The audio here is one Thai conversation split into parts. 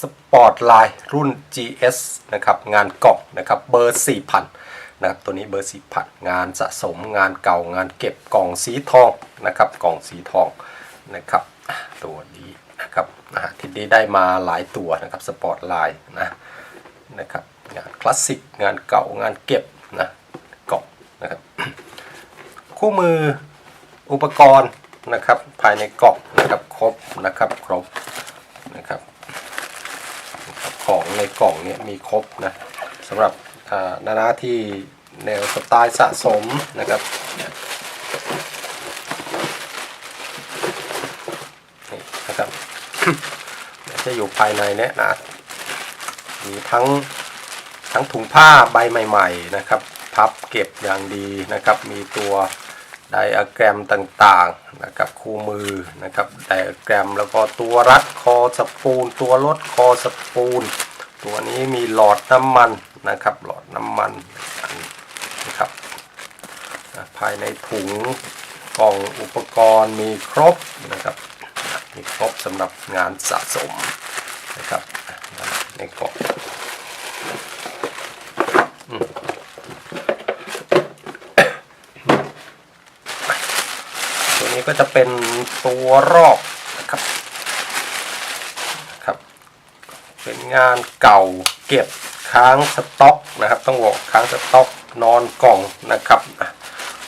สปอร์ตไลน์รุ่น GS นะครับงานกล่องนะครับเบอร์ 4,000นะครับตัวนี้เบอร์ 4,000 งานสะสมงานเก่างานเก็บกล่องสีทองนะครับกล่องสีทองนะครับตัวนี้นะครับนะทีนี้ได้มาหลายตัวนะครับสปอร์ตไลน์นะนะครับงานคลาสสิกงานเก่างานเก็บนะกล่องนะครับคู่มืออุปกรณ์นะครับภายในกล่องนะครับครบนะครับครบนะครับ ของในกล่องเนี่ยมีครบนะสำหรับนานาที่แนวสไตล์สะสมนะครับนี่นะครับจะอยู่ภายในเนี่ยนะมีทั้งทั้งถุงผ้าใบใหม่ๆนะครับพับเก็บอย่างดีนะครับ มีตัวไดอะแกรมต่างๆนะครับคู่มือนะครับไดอะแกรมแล้วก็ตัวรัดคอสปูลตัวลดคอสปูล ตัวนี้มีหลอดน้ำมันนะครับ หลอดน้ำมันนะครับภายในถุงกล่องอุปกรณ์มีครบนะครับ มีครบสำหรับงานสะสมนะครับในกล่องตัวนี้ก็จะเป็นตัวรอบนะครับ เป็นงานเก่าเก็บค้างสต็อกนะครับ ต้องบอกค้างสต็อกนอนกล่องนะครับ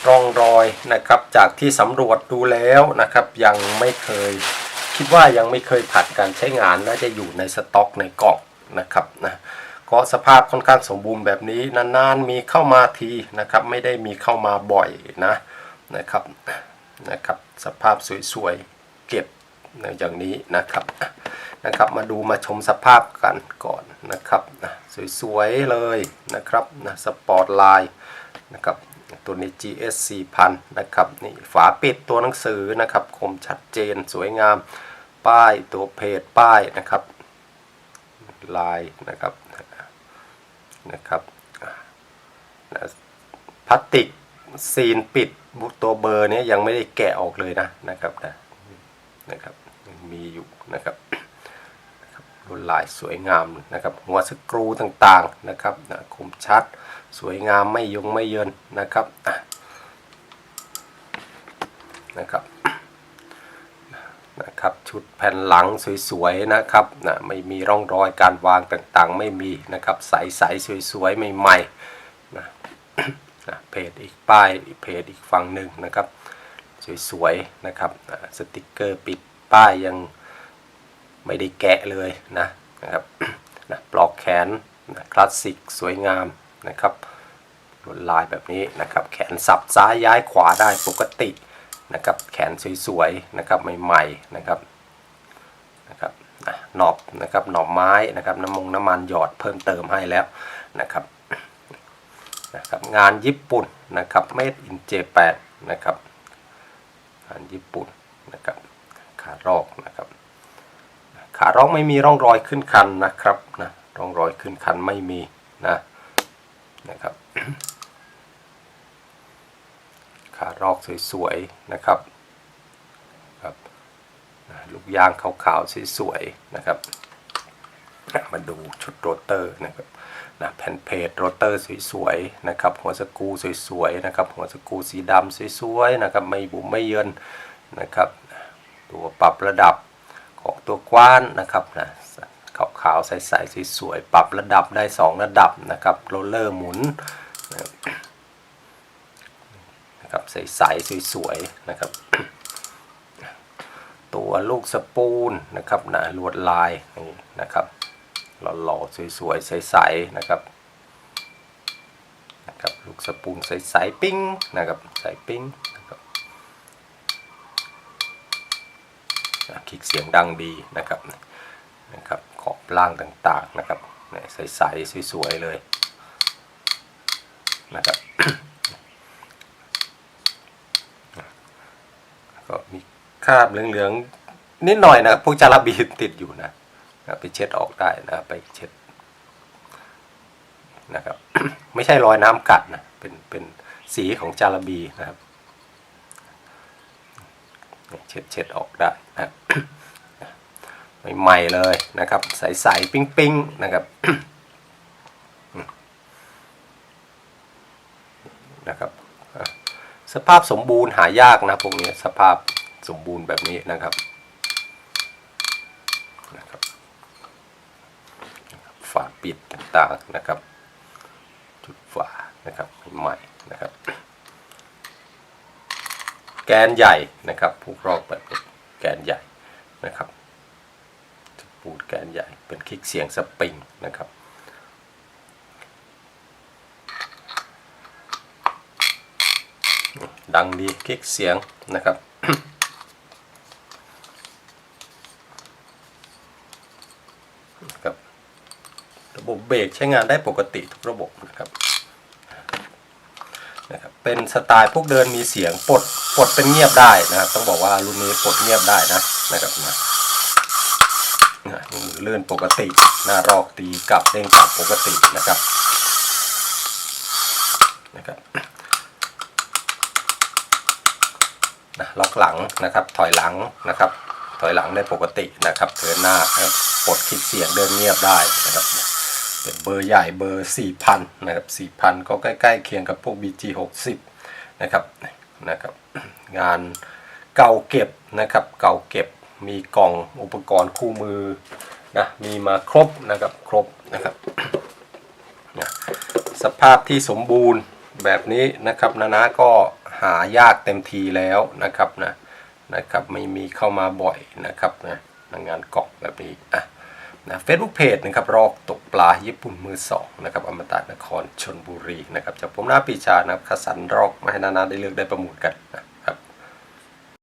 ร่องรอยนะครับจากที่สำรวจดูแล้วนะครับ ยังไม่เคย คิดว่ายังไม่เคยผ่านการใช้งานน่าจะอยู่ในสต็อกในกล่องนะครับนะก็สภาพค่อนข้างสมบูรณ์แบบนี้นานๆมีเข้ามาทีนะครับ ไม่ได้มีเข้ามาบ่อยนะนะครับนะครับ สภาพสวยๆเก็บอย่างนี้นะครับ นะครับ มาดูมาชมสภาพกันก่อนนะครับนะสวยๆเลยนะครับนะสปอร์ตไลน์นะครับตัวนี้ GS 4000นะครับนี่ฝาปิดตัวหนังสือนะครับคมชัดเจนสวยงาม ป้ายตัวเพจป้ายนะครับลายนะครับนะครับนะพลาสติกซีนปิดบุตัวเบอร์นี้ยังไม่ได้แกะออกเลยนะนะครับนะนะครับมีอยู่นะครับ ลวดลายสวยงามนะครับหัวสกรูต่างๆนะครับนะคมชัด สวยงามไม่ยงไม่เยินนะครับนะครับนะครับชุดแผ่นหลังสวยๆนะครับนะไม่มีร่องรอยการวางต่างๆ ไม่มีนะครับใสๆสวยๆใหม่ๆนะนะเพจอีกป้ายเพจอีกฝั่งหนึ่งนะครับ สวยๆนะครับอ่าสติกเกอร์ปิดป้ายยัง ไม่ได้แกะเลยนะนะครับนะปลอกแขนนะคลาสสิกสวยงามนะครับลวดลายแบบนี้นะครับแขนสับซ้ายย้ายขวาได้ปกตินะครับแขนสวยๆนะครับใหม่ๆนะครับนะครับหนอบนะครับหนอบไม้นะครับน้ำมงน้ำมันหยอดเพิ่มเติมให้แล้วนะครับนะครับงานญี่ปุ่นนะครับ made in Japan นะครับงานญี่ปุ่นนะครับขารอกนะครับ ขารอกไม่มีร่องรอยขึ้นคันนะครับนะร่องรอยขึ้นคันไม่มีนะนะครับขารอกสวยๆนะครับครับนะลูกยางขาวๆสวยๆนะครับมาดูชุดโรเตอร์นะครับนะแผ่นเพจโรเตอร์สวยๆนะครับหัวสกูสวยๆนะครับหัวสกูสีดำสวยๆนะครับไม่บุ๋มไม่เยินนะครับตัวปรับระดับ ตัวกว้านนะครับนะขาวๆใสๆสวยๆปรับระดับได้ 2 ระดับนะครับโรลเลอร์หมุนนะครับใสๆสวยๆนะครับ ตัวลูกสปูนนะครับนะลวดลายนี่นะครับหล่อๆสวยๆใสๆนะครับนะครับลูกสปูนใสๆปิ้งนะครับใสปิ้งนะครับ ลิกเสียงดังดีนะครับนะครับขอบล่างต่างๆนะครับใสๆสวยๆเลยนะครับก็มีคราบเหลืองๆนิดหน่อยนะพวกจาระบีติดอยู่นะนะไปเช็ดออกได้นะไปเช็ดนะครับไม่ใช่รอยน้ำกัดนะเป็นเป็นสีของจาระบีนะครับ เช็ดเช็ดออกได้นะใหม่ๆเลยนะครับ ใสๆปิ้งๆนะครับนะครับ สภาพสมบูรณ์หายากนะพวกนี้สภาพสมบูรณ์แบบนี้นะครับนะครับฝาปิดต่างๆนะครับ จุดฝานะครับใหม่นะครับ แกนใหญ่นะครับผูกรอบแบบแกนใหญ่นะครับจะปูดแกนใหญ่เป็นคลิกเสียงสปริงนะครับดังดีคลิกเสียงนะครับ ระบบเบรกใช้งานได้ปกติทุกระบบนะครับ นะครับเป็นสไตล์พวกเดินมีเสียงปลดปลดเป็นเงียบได้นะครับ ต้องบอกว่ารุ่นนี้ปลดเงียบได้นะนะครับนะนะมือเลื่อนปกติหน้ารอกตีกลับเด้งกลับปกตินะครับนะครับนะล็อกหลังนะครับถอยหลังนะครับ ถอยหลังได้ปกตินะครับเทินหน้านะปลดคลิกเสียงเดินเงียบได้นะครับ เบอร์ใหญ่เบอร์ 4,000 นะครับ 4,000 ก็ใกล้ๆเคียงกับพวก BG 60 นะครับนะครับงานเก่าเก็บนะครับเก่าเก็บมีกล่องอุปกรณ์คู่มือนะมีมาครบนะครับครบนะครับนะสภาพที่สมบูรณ์แบบนี้นะครับนานาก็หายากเต็มทีแล้วนะครับนะนะครับไม่มีเข้ามาบ่อยนะครับนะงานกล่องแบบนี้อะ นะเฟซบุ๊กเพจนะครับรอกตกปลาญี่ปุ่นมือสองนะครับอมตะนครชนบุรีนะครับจากผมหน้าปีชานะครับขสันรอกมาให้นานาได้เลือกได้ประมูลกันนะ